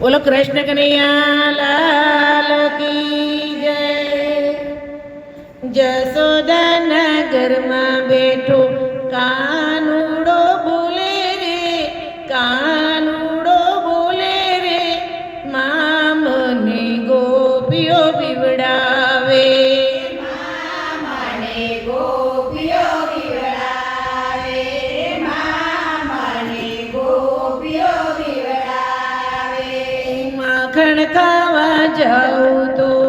બોલો કૃષ્ણ કનૈયા લાલ કી જય. જસોદા નગરમાં બેઠો કા માખણ ખાવા જાઉં તો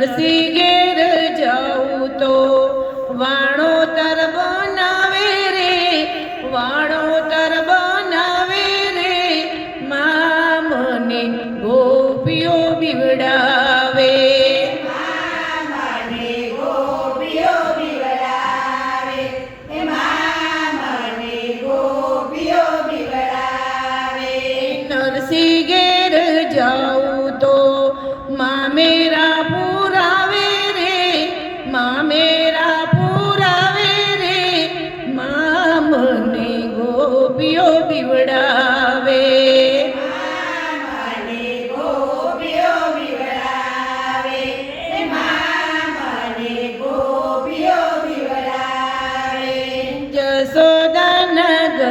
નરસિંહ ઘેર જાઉં તો વાણો તર બનાવે રે, વાણો તર બનાવે રે મામને ગોપીઓ બીવડાવે. નરસિંહ ઘેર જાઉં તો મામે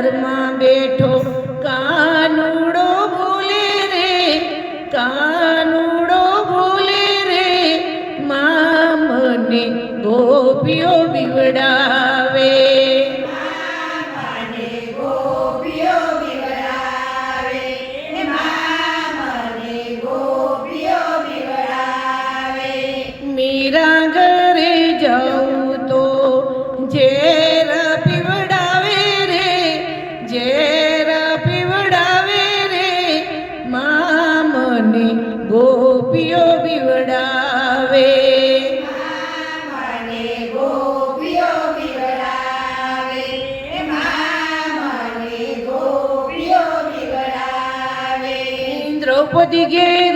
ઘરમાં બેઠો કાનુડો ભૂલે રે કાનુડો ભૂલે રે મા મને ગોપીઓ બીવડા দ্রৌপদী গের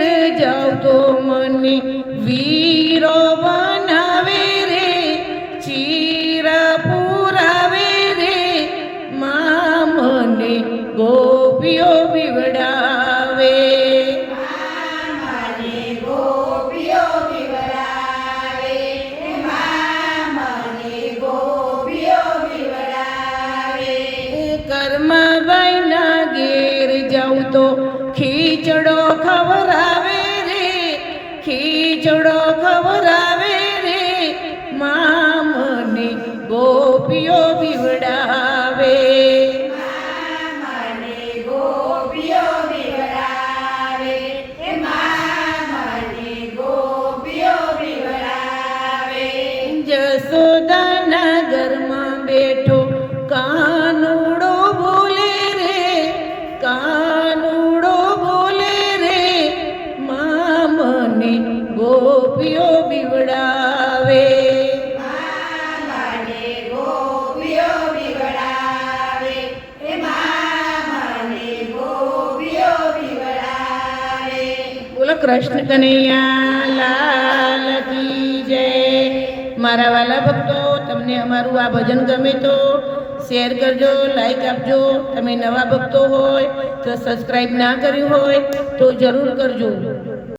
વીજળો ખવરાવે રે મામને ગોપીઓ બીવડાવે જસોદા નગરમાં ગોપીઓ બીવડાવે. કૃષ્ણ કનૈયા લાલ કી જય. મારા વાલા ભક્તો તમને અમારું આ ભજન ગમે તો શેર કરજો લાઈક આપજો. તમે નવા ભક્તો હોય તો સબસ્ક્રાઈબ ના કર્યું હોય તો જરૂર કરજો.